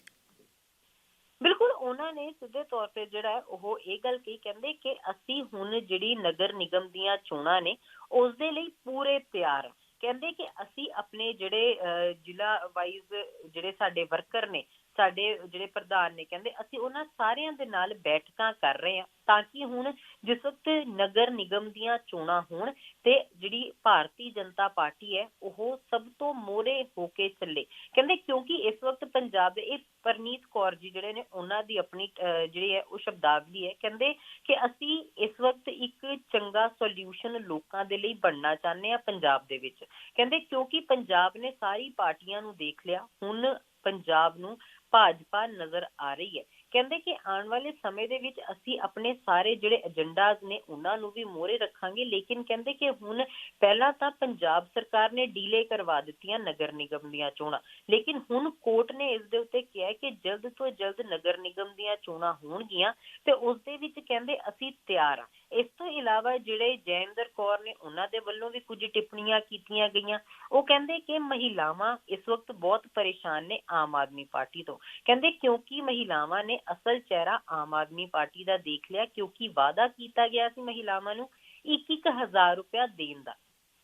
Speaker 2: ਬਿਲਕੁਲ ਉਹਨਾਂ ਨੇ ਸਿੱਧੇ ਤੌਰ ਤੇ ਜਿਹੜਾ ਉਹ ਇਹ ਗੱਲ ਕਹੀ ਕਹਿੰਦੇ ਕਿ ਅਸੀਂ ਹੁਣ ਜਿਹੜੀ ਨਗਰ ਨਿਗਮ ਦੀਆਂ ਚੋਣਾਂ ਨੇ ਉਸ ਦੇ ਲਈ ਪੂਰੇ ਤਿਆਰ ਹਾਂ। ਕਹਿੰਦੇ ਕਿ ਅਸੀਂ ਆਪਣੇ ਜਿਹੜੇ ਅਹ, ਜ਼ਿਲ੍ਹਾ ਵਾਈਜ਼ ਜਿਹੜੇ ਸਾਡੇ ਵਰਕਰ ਨੇ ਸਾਡੇ ਜਿਹੜੇ ਪ੍ਰਧਾਨ ਨੇ ਕਹਿੰਦੇ ਅਸੀਂ ਉਹਨਾਂ ਸਾਰਿਆਂ ਦੇ ਨਾਲ ਬੈਠਕਾਂ ਕਰ ਰਹੇ ਹਾਂ। ਤਾਂ ਕਿ ਹੁਣ ਜਿਸ ਵਕਤ ਨਗਰ ਨਿਗਮ ਦੀਆਂ ਚੋਣਾਂ ਹੋਣ ਤੇ ਜਿਹੜੀ ਭਾਰਤੀ ਜਨਤਾ ਪਾਰਟੀ ਹੈ ਉਹ ਸਭ ਤੋਂ ਮੋਰੇ ਹੋ ਕੇ ਚੱਲੇ। ਕਹਿੰਦੇ ਕਿਉਂਕਿ ਇਸ ਵਕਤ ਪੰਜਾਬ ਦੇ ਇਹ ਪਰਨੀਤ ਕੌਰ ਜੀ ਜਿਹੜੇ ਨੇ ਉਹਨਾਂ ਦੀ ਆਪਣੀ ਅਹ, ਜਿਹੜੀ ਹੈ ਉਹ ਸ਼ਬਦਾਵਲੀ ਹੈ। ਕਹਿੰਦੇ ਕਿ ਅਸੀਂ ਇਸ ਵਕਤ ਇੱਕ ਚੰਗਾ ਸੋਲੂਸ਼ਨ ਲੋਕਾਂ ਦੇ ਲਈ ਬਣਨਾ ਚਾਹੁੰਦੇ ਹਾਂ ਪੰਜਾਬ ਦੇ ਵਿੱਚ। ਕਹਿੰਦੇ ਕਿਉਂਕਿ ਪੰਜਾਬ ਨੇ ਸਾਰੀ ਪਾਰਟੀਆਂ ਨੂੰ ਦੇਖ ਲਿਆ ਹੁਣ ਪੰਜਾਬ ਨੂੰ ਭਾਜਪਾ ਨਜ਼ਰ ਆ ਰਹੀ ਹੈ। ਕਹਿੰਦੇ ਕਿ ਆਉਣ ਵਾਲੇ ਸਮੇਂ ਦੇ ਵਿੱਚ ਅਸੀਂ ਆਪਣੇ ਸਾਰੇ ਜਿਹੜੇ ਏਜੰਡਾਜ਼ ਨੇ ਉਹਨਾਂ ਨੂੰ ਵੀ ਮੋਰੇ ਰੱਖਾਂਗੇ, ਲੇਕਿਨ ਕਹਿੰਦੇ ਕਿ ਹੁਣ ਪਹਿਲਾਂ ਤਾਂ ਪੰਜਾਬ ਸਰਕਾਰ ਨੇ ਡੀਲੇ ਕਰਵਾ ਦਿੱਤੀਆਂ ਨਗਰ ਨਿਗਮ ਦੀਆਂ ਚੋਣਾਂ, ਲੇਕਿਨ ਹੁਣ ਕੋਰਟ ਨੇ ਇਸ ਦੇ ਉੱਤੇ ਕਿਹਾ ਕਿ ਜਲਦ ਤੋਂ ਜਲਦ ਨਗਰ ਨਿਗਮ ਦੀਆਂ ਚੋਣਾਂ ਹੋਣਗੀਆਂ ਤੇ ਉਸ ਦੇ ਵਿੱਚ ਕਹਿੰਦੇ ਅਸੀਂ ਤਿਆਰ ਹਾਂ। ਇਸ ਤੋਂ ਇਲਾਵਾ ਜਿਹੜੇ ਜੈਨਦਰ ਕੌਰ ਨੇ ਉਹਨਾਂ ਦੇ ਵੱਲੋਂ ਵੀ ਕੁਝ ਟਿੱਪਣੀਆਂ ਕੀਤੀਆਂ ਗਈਆਂ। ਉਹ ਕਹਿੰਦੇ ਕਿ ਮਹਿਲਾਵਾਂ ਇਸ ਵਕਤ ਬਹੁਤ ਪਰੇਸ਼ਾਨ ਨੇ ਆਮ ਆਦਮੀ ਪਾਰਟੀ ਤੋਂ। ਕਹਿੰਦੇ ਕਿਉਂਕਿ ਮਹਿਲਾਵਾਂ ਨੇ ਅਸਲ ਚਿਹਰਾ ਆਮ ਆਦਮੀ ਪਾਰਟੀ ਦਾ ਦੇਖ ਲਿਆ, ਕਿਉਂਕਿ ਵਾਅਦਾ ਕੀਤਾ ਗਿਆ ਸੀ ਮਹਿਲਾਵਾਂ ਨੂੰ 21000 ਰੁਪਇਆ ਦੇਣ ਦਾ।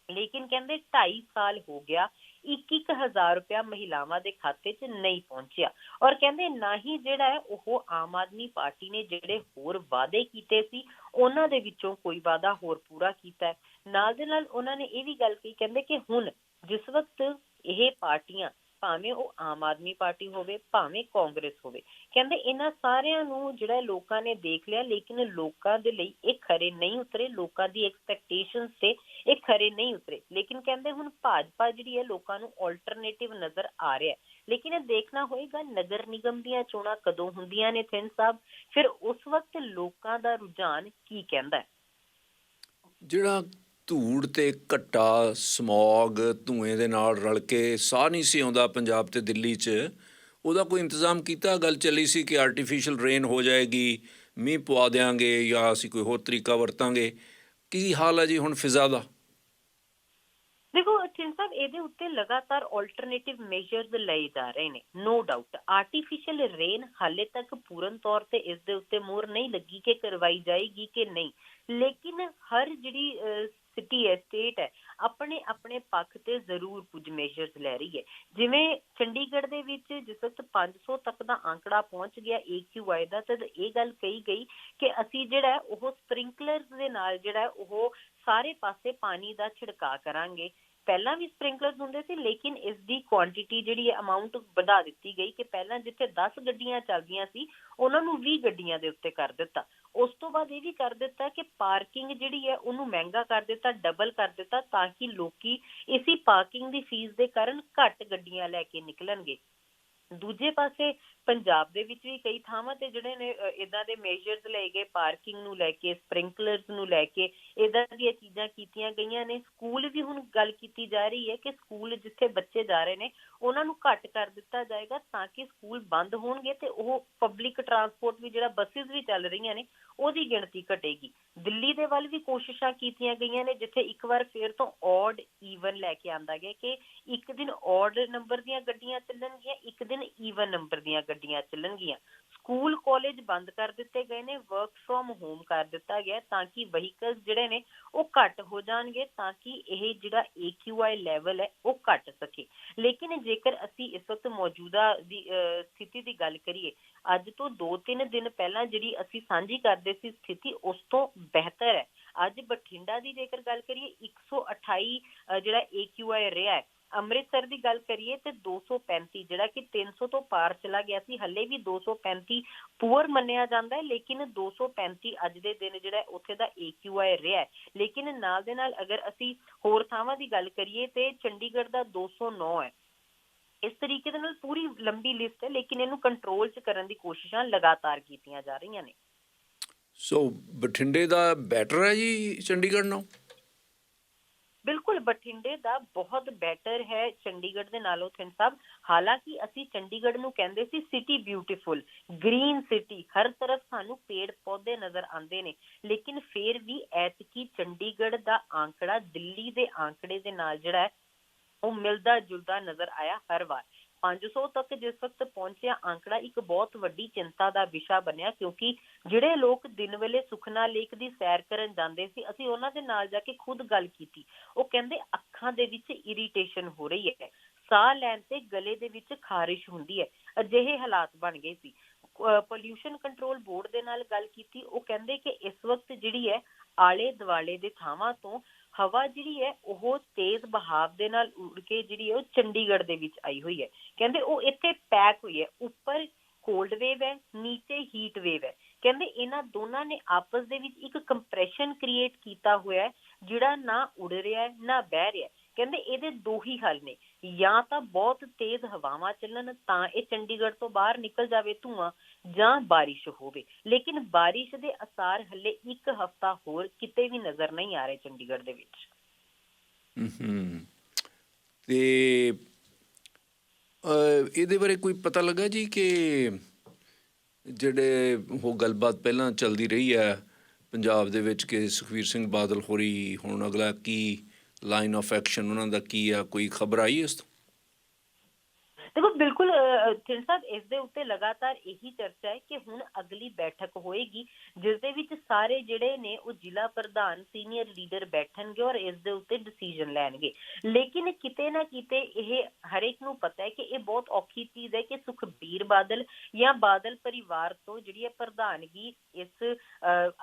Speaker 2: ਲੇਕਿਨ ਕਹਿੰਦੇ 2.5 ਸਾਲ ਹੋ ਗਿਆ 21000 ਰੁਪਇਆ ਮਹਿਲਾਵਾਂ ਦੇ ਖਾਤੇ 'ਚ ਨਹੀਂ ਪਹੁੰਚਿਆ। ਔਰ ਕਹਿੰਦੇ ਨਾ ਹੀ ਜਿਹੜਾ ਹੈ, ਉਹ ਆਮ ਆਦਮੀ ਪਾਰਟੀ ਨੇ ਜਿਹੜੇ ਹੋਰ ਵਾਅਦੇ ਕੀਤੇ ਸੀ, ਉਹਨਾਂ ਦੇ ਵਿੱਚੋਂ ਕੋਈ ਵਾਅਦਾ ਹੋਰ ਪੂਰਾ ਕੀਤਾ ਹੈ। ਨਾਲ ਦੇ ਨਾਲ ਉਹਨਾਂ ਨੇ ਇਹ ਵੀ ਗੱਲ ਕਹੀ, ਕਹਿੰਦੇ ਕਿ ਹੁਣ ਜਿਸ ਵਕਤ ਇਹ ਪਾਰਟੀਆਂ ਭਾਵੇਂ ਉਹ ਆਮ ਆਦਮੀ ਪਾਰਟੀ ਹੋਵੇ, ਭਾਵੇਂ ਕਾਂਗਰਸ ਹੋਵੇ। ਕਹਿੰਦੇ ਇਹਨਾਂ ਸਾਰਿਆਂ ਨੂੰ ਜਿਹੜਾ ਲੋਕਾਂ ਨੇ ਦੇਖ ਲਿਆ, ਲੇਕਿਨ ਲੋਕਾਂ ਦੇ ਲਈ ਇਹ ਖਰੇ ਨਹੀਂ ਉਤਰੇ, ਲੋਕਾਂ ਦੀ ਐਕਸਪੈਕਟੇਸ਼ਨਸ ਤੇ ਇਹ ਖਰੇ ਨਹੀਂ ਉਤਰੇ। ਲੇਕਿਨ ਕਹਿੰਦੇ ਹੁਣ ਭਾਜਪਾ ਜਿਹੜੀ ਹੈ ਲੋਕਾਂ ਨੂੰ ਆਲਟਰਨੇਟਿਵ ਨਜ਼ਰ ਆ ਰਿਹਾ ਹੈ। ਲੇਕਿਨ ਇਹ ਦੇਖਣਾ ਹੋਏਗਾ, ਨਗਰ ਨਿਗਮ ਦੀਆਂ ਚੋਣਾਂ ਕਦੋਂ ਹੁੰਦੀਆਂ ਨੇ ਥਿੰਨ ਸਾਹਿਬ? ਫਿਰ ਉਸ ਵਕਤ ਲੋਕਾਂ ਦਾ ਰੁਝਾਨ ਕੀ ਕਹਿੰਦਾ ਹੈ?
Speaker 1: ਜਿਹੜਾ ਧੂੜ ਤੇ ਘੱਟਾ, ਸਮੌਗ, ਧੂਏ ਦੇ ਨਾਲ ਰਲ ਕੇ ਸਾਹ ਨਹੀਂ ਸੀ ਆਉਂਦਾ ਪੰਜਾਬ ਤੇ ਦਿੱਲੀ 'ਚ। ਉਹਦਾ ਕੋਈ ਇੰਤਜ਼ਾਮ ਕੀਤਾ? ਗੱਲ ਚੱਲੀ ਸੀ ਕਿ ਆਰਟੀਫੀਸ਼ੀਅਲ ਰੇਨ ਹੋ ਜਾਏਗੀ, ਮੀਂਹ ਪਵਾ ਦੇਾਂਗੇ ਜਾਂ ਅਸੀਂ ਕੋਈ ਹੋਰ ਤਰੀਕਾ ਵਰਤਾਂਗੇ। ਕੀ ਹਾਲ ਹੈ ਜੀ ਹੁਣ ਫਿਜ਼ਾ ਦਾ?
Speaker 2: ਦੇਖੋ ਥਿੰਨ ਸਾਹਿਬ, ਇਹਦੇ ਉੱਤੇ ਲਗਾਤਾਰ ਆਲਟਰਨੇਟਿਵ ਮੈਜਰਸ ਲਏ ਜਾ ਰਹੇ ਨੇ ਨੋ ਡਾਊਟ ਆਰਟੀਫੀਸ਼ੀਅਲ ਰੇਨ ਹਾਲੇ ਤੱਕ ਪੂਰਨ ਤੌਰ ਤੇ ਇਸ ਦੇ ਉੱਤੇ ਮੋਹਰ ਨਹੀਂ ਲੱਗੀ ਕਿ ਕਰਵਾਈ ਜਾਏਗੀ ਕਿ ਨਹੀਂ। ਲੇਕਿਨ ਹਰ ਜਿਹੜੀ ਸਿਟੀ ਹੈ ਸਟੇਟ ਹੈ, ਆਪਣੇ ਆਪਣੇ ਪੱਖ ਤੇ ਜ਼ਰੂਰ ਕੁਝ ਮੈਜਰਸ ਲੈ ਰਹੀ ਹੈ। ਜਿਵੇਂ ਚੰਡੀਗੜ੍ਹ ਦੇ ਵਿੱਚ ਜਿਸ ਵਕਤ 500 ਤੱਕ ਦਾ ਆંકੜਾ ਪਹੁੰਚ ਗਿਆ AQI ਦਾ ਤਦ ਇਹ ਗੱਲ ਕਹੀ ਗਈ ਕਿ ਅਸੀਂ ਜਿਹੜਾ ਹੈ, ਉਹ ਸਪ੍ਰਿੰਕਲਰਸ ਦੇ ਨਾਲ ਜਿਹੜਾ ਹੈ, ਉਹ ਸਾਰੇ ਪਾਸੇ ਪਾਣੀ ਦਾ ਛਿੜਕਾਅ ਕਰਾਂਗੇ। ਪਹਿਲਾਂ ਵੀ ਸਪ੍ਰਿੰਕਲਰਸ ਹੁੰਦੇ ਸੀ, ਲੇਕਿਨ ਇਸ ਦੀ ਕੁਆਂਟੀਟੀ ਜਿਹੜੀ ਹੈ ਅਮਾਉਂਟ ਵਧਾ ਦਿੱਤੀ ਗਈ ਕਿ ਪਹਿਲਾਂ ਜਿੱਥੇ 10 ਗੱਡੀਆਂ ਚੱਲਦੀਆਂ ਸੀ, ਉਹਨਾਂ ਨੂੰ 20 ਗੱਡੀਆਂ ਦੇ ਉੱਤੇ ਕਰ ਦਿੱਤਾ। ਉਸ ਤੋਂ ਬਾਅਦ ਇਹ ਵੀ ਕਰ ਦਿੱਤਾ ਕਿ ਪਾਰਕਿੰਗ ਜਿਹੜੀ ਹੈ ਉਹਨੂੰ ਮਹਿੰਗਾ ਕਰ ਦਿੱਤਾ ਡਬਲ ਕਰ ਦਿੱਤਾ ਤਾਂ ਕਿ ਲੋਕੀ ਇਸੀ ਪਾਰਕਿੰਗ ਦੀ ਫੀਸ ਦੇ ਕਾਰਨ ਘੱਟ ਗੱਡੀਆਂ ਲੈ ਕੇ ਨਿਕਲਣਗੇ। ਦੂਜੇ ਪਾਸੇ ਪੰਜਾਬ ਦੇ ਵਿੱਚ ਵੀ ਕਈ ਥਾਵਾਂ ਤੇ ਜਿਹੜੇ ਨੇ ਇਦਾਂ ਦੇ ਮੇਜਰਸ ਲਏ ਗਏ ਪਾਰਕਿੰਗ ਨੂੰ ਲੈ ਕੇ ਸਪ੍ਰਿੰਕਲਰਸ ਨੂੰ ਲੈ ਕੇ ਇਦਾਂ ਦੀਆਂ ਚੀਜ਼ਾਂ ਕੀਤੀਆਂ ਗਈਆਂ ਨੇ। ਸਕੂਲ ਵੀ ਹੁਣ ਗੱਲ ਕੀਤੀ ਜਾ ਰਹੀ ਹੈ ਕਿ ਸਕੂਲ ਜਿੱਥੇ ਬੱਚੇ ਜਾ ਰਹੇ ਨੇ, ਉਹਨਾਂ ਨੂੰ ਘੱਟ ਕਰ ਦਿੱਤਾ ਜਾਏਗਾ ਤਾਂ ਕਿ ਸਕੂਲ ਬੰਦ ਹੋਣਗੇ ਤੇ ਉਹ ਪਬਲਿਕ ਟਰਾਂਸਪੋਰਟ ਵੀ ਜਿਹੜਾ ਬੱਸਿਸ ਵੀ ਚੱਲ ਰਹੀਆਂ ਨੇ, ਉਹਦੀ ਗਿਣਤੀ ਘਟੇਗੀ। ਦਿੱਲੀ ਦੇ ਵੱਲ ਵੀ ਕੋਸ਼ਿਸ਼ਾਂ ਕੀਤੀਆਂ ਗਈਆਂ ਨੇ, ਜਿੱਥੇ ਇੱਕ ਵਾਰ ਫੇਰ ਤੋਂ ਔਡ ਈਵਨ ਲੈ ਕੇ ਆਂਦਾ ਗਿਆ ਕਿ ਇੱਕ ਦਿਨ ਔਡ ਨੰਬਰ ਦੀਆਂ ਗੱਡੀਆਂ ਚੱਲਣਗੀਆਂ, ਇੱਕ ਦਿਨ ਈਵਨ ਨੰਬਰ ਦੀਆਂ ਗੱਡੀਆਂ ਚੱਲਣਗੀਆਂ। ਸਕੂਲ ਕਾਲਜ ਬੰਦ ਕਰ ਦਿੱਤੇ ਗਏ ਨੇ ਵਰਕ ਫਰੋਮ ਹੋਮ ਕਰ ਦਿੱਤਾ ਗਿਆ ਤਾਂ ਕਿ ਵਹੀਕਲਸ ਜਿਹੜੇ ਨੇ ਉਹ ਘੱਟ ਹੋ ਜਾਣਗੇ ਤਾਂ ਕਿ ਇਹ ਜਿਹੜਾ AQI ਲੈਵਲ ਹੈ ਉਹ ਘਟ ਸਕੇ। ਲੇਕਿਨ ਜੇਕਰ ਅਸੀਂ ਇਸ ਵਕਤ ਮੌਜੂਦਾ ਦੀ ਸਥਿਤੀ ਦੀ ਗੱਲ ਕਰੀਏ, ਅੱਜ ਤੋਂ 2-3 ਦਿਨ ਪਹਿਲਾਂ ਜਿਹੜੀ ਅਸੀਂ ਸਾਂਝੀ ਕਰਦੇ ਸੀ ਸਥਿਤੀ ਉਸ ਤੋਂ ਬਿਹਤਰ ਹੈ। ਅੱਜ ਬਠਿੰਡਾ ਦੀ ਜੇਕਰ ਗੱਲ ਕਰੀਏ 128 ਜਿਹੜਾ AQI ਰਿਹਾ ਹੈ ਅੰਮ੍ਰਿਤਸਰ ਦੀ ਗੱਲ ਕਰੀਏ ਤੇ 235 ਜਿਹੜਾ ਕਿ 300 ਤੋਂ ਪਾਰ ਚਲਾ ਗਿਆ ਸੀ, ਹੱਲੇ ਵੀ 235 ਪੂਅਰ ਮੰਨਿਆ ਜਾਂਦਾ ਹੈ, ਲੇਕਿਨ 235 ਅੱਜ ਦੇ ਦਿਨ ਜਿਹੜਾ ਹੈ ਉੱਥੇ ਦਾ AQI ਰਿਹਾ ਹੈ। ਲੇਕਿਨ ਨਾਲ ਦੇ ਨਾਲ ਅਗਰ ਅਸੀਂ ਹੋਰ ਥਾਵਾਂ ਦੀ ਗੱਲ ਕਰੀਏ ਤੇ ਚੰਡੀਗੜ੍ਹ ਦਾ 209 ਹੈ। ਇਸ ਤਰੀਕੇ ਦੇ ਨਾਲ ਪੂਰੀ ਲੰਬੀ ਲਿਸਟ ਹੈ, ਲੇਕਿਨ ਇਹਨੂੰ ਕੰਟਰੋਲ 'ਚ ਕਰਨ ਦੀ ਕੋਸ਼ਿਸ਼ਾਂ ਲਗਾਤਾਰ ਕੀਤੀਆਂ ਜਾ ਰਹੀਆਂ ਨੇ।
Speaker 1: ਸੋ ਬਠਿੰਡੇ ਦਾ ਬੈਟਰ ਹੈ ਜੀ ਚੰਡੀਗੜ੍ਹ ਨਾਲੋਂ?
Speaker 2: ਬਠਿੰਡੇ ਦਾ ਬਹੁਤ ਬੈਟਰ ਹੈ ਚੰਡੀਗੜ੍ਹ ਦੇ ਨਾਲੋਂ ਥਿੰਦ ਸਾਹਿਬ ਹਾਲਾਂਕਿ ਅਸੀਂ ਚੰਡੀਗੜ੍ਹ ਨੂੰ ਕਹਿੰਦੇ ਸੀ ਸਿਟੀ ਬਿਊਟੀਫੁਲ ਗ੍ਰੀਨ ਸਿਟੀ ਹਰ ਤਰਫ ਸਾਨੂੰ ਪੇੜ ਪੌਦੇ ਨਜ਼ਰ ਆਉਂਦੇ ਨੇ। ਲੇਕਿਨ ਫੇਰ ਵੀ ਐਤਕੀ ਚੰਡੀਗੜ੍ਹ ਦਾ ਆંકੜਾ ਦਿੱਲੀ ਦੇ ਆંકੜੇ ਦੇ ਨਾਲ ਜਿਹੜਾ ਹੈ, ਉਹ ਮਿਲਦਾ ਜੁਲਦਾ ਨਜ਼ਰ ਆਇਆ ਹਰ ਵਾਰ। 500 ਤੱਕ ਜਿਸ ਵਕਤ ਪਹੁੰਚਿਆ ਆંકੜਾ ਇੱਕ ਬਹੁਤ ਵੱਡੀ ਚਿੰਤਾ ਦਾ ਵਿਸ਼ਾ ਬਣਿਆ ਕਿਉਂਕਿ ਜਿਹੜੇ ਲੋਕ ਦਿਨ ਵੇਲੇ ਸੁਖਨਾ ਲੇਕ ਦੀ ਸੈਰ ਕਰਨ ਜਾਂਦੇ ਸੀ, ਅਸੀਂ ਉਹਨਾਂ ਦੇ ਨਾਲ ਜਾ ਕੇ ਖੁਦ ਗੱਲ ਕੀਤੀ। ਉਹ ਕਹਿੰਦੇ, ਅੱਖਾਂ ਦੇ ਵਿੱਚ ਇਰੀਟੇਸ਼ਨ ਹੋ ਰਹੀ ਹੈ। ਸਾਹ ਲੈਣ ਤੇ ਗਲੇ ਦੇ ਵਿੱਚ ਖਾਰਿਸ਼ ਹੁੰਦੀ ਹੈ। ਅਜਿਹੇ ਹਾਲਾਤ ਬਣ ਗਏ ਸੀ। ਪੋਲਿਊਸ਼ਨ ਕੰਟਰੋਲ ਬੋਰਡ ਦੇ ਨਾਲ ਗੱਲ ਕੀਤੀ। ਉਹ ਕਹਿੰਦੇ ਕਿ ਇਸ ਵਕਤ ਜਿਹੜੀ ਹੈ ਆਲੇ ਦੁਆਲੇ ਦੇ ਥਾਵਾਂ ਤੋਂ ਹਵਾ ਜਿਹੜੀ ਹੈ ਉਹ ਤੇਜ਼ ਬਹਾਵ ਦੇ ਨਾਲ ਉੱਡ ਕੇ ਜਿਹੜੀ ਉਹ ਚੰਡੀਗੜ੍ਹ ਦੇ ਵਿੱਚ ਆਈ ਹੋਈ ਹੈ। ਕਹਿੰਦੇ ਉਹ ਇੱਥੇ ਪੈਕ ਹੋਈ ਹੈ। ਉੱਪਰ ਕੋਲਡ ਵੇਵ ਹੈ, ਨੀਚੇ ਹੀਟ ਵੇਵ ਹੈ। ਕਹਿੰਦੇ ਇਹਨਾਂ ਦੋਨਾਂ ਨੇ ਆਪਸ ਦੇ ਵਿੱਚ ਇੱਕ ਕੰਪਰੈਸ਼ਨ ਕ੍ਰੀਏਟ ਕੀਤਾ ਹੋਇਆ ਹੈ, ਜਿਹੜਾ ਨਾ ਉੜ ਰਿਹਾ ਹੈ, ਨਾ ਬਹਿ ਰਿਹਾ ਹੈ। ਕਹਿੰਦੇ ਇਹਦੇ ਦੋ ਹੀ ਹੱਲ ਨੇ। ਜਾਂ ਤਾਂ ਬਹੁਤ ਤੇਜ਼ ਹਵਾਵਾਂ ਚੱਲਣ ਤਾਂ ਇਹ ਚੰਡੀਗੜ੍ਹ ਤੋਂ ਬਾਹਰ ਨਿਕਲ ਜਾਵੇ ਧੂੰਆਂ ਜਾਂ ਬਾਰਿਸ਼ ਹੋਵੇ। ਲੇਕਿਨ ਬਾਰਿਸ਼ ਦੇ ਅਸਾਰ ਹੱਲੇ ਇੱਕ ਹਫ਼ਤਾ ਹੋਰ ਕਿਤੇ ਵੀ ਨਜ਼ਰ ਨਹੀਂ ਆ ਰਹੇ ਚੰਡੀਗੜ੍ਹ ਦੇ ਵਿੱਚ।
Speaker 1: ਹੂੰ ਤੇ ਇਹਦੇ ਬਾਰੇ ਕੋਈ ਪਤਾ ਲੱਗਾ ਜੀ ਕਿ ਜਿਹੜੇ ਉਹ ਗੱਲਬਾਤ ਪਹਿਲਾਂ ਚੱਲਦੀ ਰਹੀ ਹੈ ਪੰਜਾਬ ਦੇ ਵਿੱਚ ਕਿ ਸੁਖਵੀਰ ਸਿੰਘ ਬਾਦਲ ਹੋਰੀ ਹੁਣ ਅਗਲਾ ਕੀ ਲਾਈਨ ਆਫ ਐਕਸ਼ਨ ਉਹਨਾਂ ਦਾ ਕੀ ਆ ਕੋਈ ਖਬਰ ਆਈ ਇਸ ਤੋਂ?
Speaker 2: ਦੇਖੋ ਬਿਲਕੁਲ ਅਹ, ਥਿੰਦ ਸਾਹਿਬ ਇਸ ਦੇ ਉੱਤੇ ਲਗਾਤਾਰ ਇਹੀ ਚਰਚਾ ਹੈ ਕਿ ਹੁਣ ਅਗਲੀ ਬੈਠਕ ਹੋਏਗੀ ਜਿਸ ਦੇ ਵਿੱਚ ਸਾਰੇ ਜਿਹੜੇ ਨੇ ਉਹ ਜ਼ਿਲ੍ਹਾ ਪ੍ਰਧਾਨ ਸੀਨੀਅਰ ਲੀਡਰ ਬੈਠਣਗੇ ਔਰ ਇਸ ਦੇ ਉੱਤੇ ਡਿਸੀਜਨ ਲੈਣਗੇ। ਲੇਕਿਨ ਕਿਤੇ ਨਾ ਕਿਤੇ ਇਹ ਹਰੇਕ ਨੂੰ ਪਤਾ ਹੈ ਕਿ ਇਹ ਬਹੁਤ ਔਖੀ ਚੀਜ਼ ਹੈ ਕਿ ਸੁਖਬੀਰ ਬਾਦਲ ਜਾਂ ਬਾਦਲ ਪਰਿਵਾਰ ਤੋਂ ਜਿਹੜੀ ਹੈ ਪ੍ਰਧਾਨਗੀ ਇਸ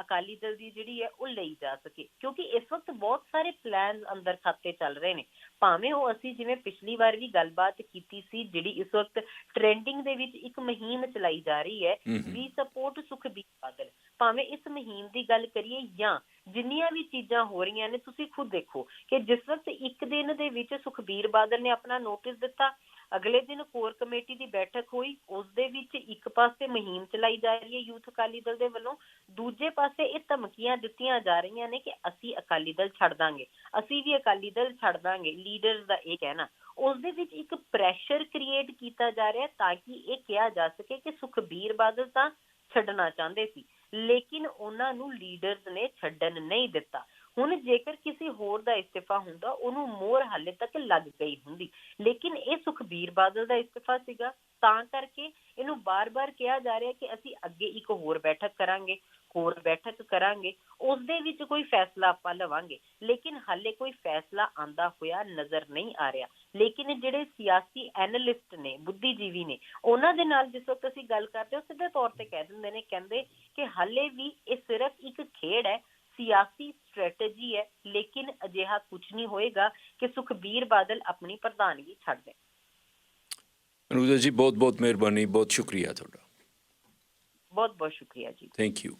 Speaker 2: ਅਕਾਲੀ ਦਲ ਦੀ ਜਿਹੜੀ ਹੈ ਉਹ ਲਈ ਜਾ ਸਕੇ। ਕਿਉਂਕਿ ਇਸ ਵਕਤ ਬਹੁਤ ਸਾਰੇ ਪਲਾਨਸ ਅੰਦਰ ਖਾਤੇ ਚੱਲ ਰਹੇ ਨੇ। ਭਾਵੇਂ ਉਹ ਅਸੀਂ ਜਿਵੇਂ ਪਿਛਲੀ ਵਾਰ ਵੀ ਗੱਲਬਾਤ ਕੀਤੀ ਸੀ ਜਿਹੜੀ ਇਸ ਵਕਤ ਟ੍ਰੈਂਡਿੰਗ ਦੇ ਵਿੱਚ ਇੱਕ ਮੁਹਿੰਮ ਚਲਾਈ ਜਾ ਰਹੀ
Speaker 1: ਹੈ।
Speaker 2: ਵੀ ਸਪੋਰਟ ਸੁਖਬੀਰ ਬਾਦਲ ਭਾਵੇਂ ਇਸ ਮੁਹਿੰਮ ਦੀ ਗੱਲ ਕਰੀਏ ਜਾਂ ਜਿੰਨੀਆਂ ਵੀ ਚੀਜ਼ਾਂ ਹੋ ਰਹੀਆਂ ਨੇ ਤੁਸੀਂ ਖੁਦ ਦੇਖੋ ਕਿ ਜਿਸ ਵਕਤ ਇੱਕ ਦਿਨ ਦੇ ਵਿੱਚ ਸੁਖਬੀਰ ਬਾਦਲ ਨੇ ਆਪਣਾ ਨੋਟਿਸ ਦਿੱਤਾ ਅਗਲੇ ਦਿਨ ਕੋਰ ਕਮੇਟੀ ਦੀ ਬੈਠਕ ਹੋਈ ਉਸ ਦੇ ਵਿੱਚ ਇੱਕ ਪਾਸੇ ਮੁਹਿੰਮ ਚਲਾਈ ਜਾ ਰਹੀ ਹੈ ਯੂਥ ਅਕਾਲੀ ਦਲ ਦੇ ਵੱਲੋਂ ਦੂਜੇ ਪਾਸੇ ਇਹ ਧਮਕੀਆਂ ਦਿੱਤੀਆਂ ਜਾ ਰਹੀਆਂ ਨੇ ਕਿ ਅਸੀਂ ਅਕਾਲੀ ਦਲ ਛੱਡ ਦਾਂਗੇ ਅਸੀਂ ਵੀ ਅਕਾਲੀ ਦਲ ਛੱਡ ਦਾਂਗੇ ਲੀਡਰਸ ਦਾ ਇਹ ਕਹਿਣਾ ਉਸ ਦੇ ਵਿੱਚ ਇੱਕ ਪ੍ਰੈਸ਼ਰ ਕ੍ਰੀਏਟ ਕੀਤਾ ਜਾ ਰਿਹਾ ਤਾਂ ਕਿ ਇਹ ਕਿਹਾ ਜਾ ਸਕੇ ਕਿ ਸੁਖਬੀਰ ਬਾਦਲ ਤਾਂ ਛੱਡਣਾ ਚਾਹੁੰਦੇ ਸੀ, ਲੇਕਿਨ ਉਹਨਾਂ ਨੂੰ ਲੀਡਰਸ ਨੇ ਛੱਡਣ ਨਹੀਂ ਦਿੱਤਾ। ਹੁਣ ਜੇਕਰ ਕਿਸੇ ਹੋਰ ਦਾ ਇਸਤੀਫਾ ਹੁੰਦਾ, ਉਹਨੂੰ ਮੋਹਰ ਹਾਲੇ ਤੱਕ ਲੱਗ ਗਈ ਹੁੰਦੀ। ਲੇਕਿਨ ਇਹ ਸੁਖਬੀਰ ਬਾਦਲ ਦਾ ਇਸਤੀਫਾ ਸੀਗਾ, ਤਾਂ ਕਰਕੇ ਇਹਨੂੰ ਬਾਰ-ਬਾਰ ਕਿਹਾ ਜਾ ਰਿਹਾ ਕਿ ਅਸੀਂ ਅੱਗੇ ਇੱਕ ਹੋਰ ਬੈਠਕ ਕਰਾਂਗੇ, ਹੋਰ ਬੈਠਕ ਕਰਾਂਗੇ। ਉਸ ਦੇ ਵਿੱਚ ਕੋਈ ਫੈਸਲਾ ਆਪਾਂ ਲਵਾਂਗੇ। ਲੇਕਿਨ ਹਾਲੇ ਕੋਈ ਫੈਸਲਾ ਆਂਦਾ ਹੋਇਆ ਨਜ਼ਰ ਨਹੀਂ ਆ ਰਿਹਾ। ਲੇਕਿਨ ਜਿਹੜੇ ਸਿਆਸੀ ਐਨਾਲਿਸਟ ਨੇ ਬੁੱਧੀਜੀਵੀ ਨੇ ਉਹਨਾਂ ਦੇ ਨਾਲ ਜਿਸ ਵਕਤ ਅਸੀਂ ਗੱਲ ਕਰਦੇ ਹਾਂ ਉਹ ਸਿੱਧੇ ਤੌਰ ਤੇ ਕਹਿ ਦਿੰਦੇ ਨੇ ਕਹਿੰਦੇ ਕਿ ਹਾਲੇ ਵੀ ਇਹ ਸਿਰਫ ਇੱਕ ਖੇਡ ਹੈ ਸਿਆਸੀ ਸਟ੍ਰੈਟਜੀ ਹੈ ਲੇਕਿਨ ਅਜਿਹਾ ਕੁਝ ਨਹੀਂ ਹੋਏਗਾ ਕਿ ਸੁਖਬੀਰ ਬਾਦਲ ਆਪਣੀ ਪ੍ਰਧਾਨਗੀ ਛੱਡ ਦੇਣ।
Speaker 1: ਅਨੁਜਾ ਜੀ ਬਹੁਤ ਬਹੁਤ ਮਿਹਰਬਾਨੀ ਬਹੁਤ ਸ਼ੁਕਰੀਆ ਤੁਹਾਡਾ।
Speaker 2: ਬਹੁਤ ਬਹੁਤ ਸ਼ੁਕਰੀਆ ਜੀ।
Speaker 1: Thank you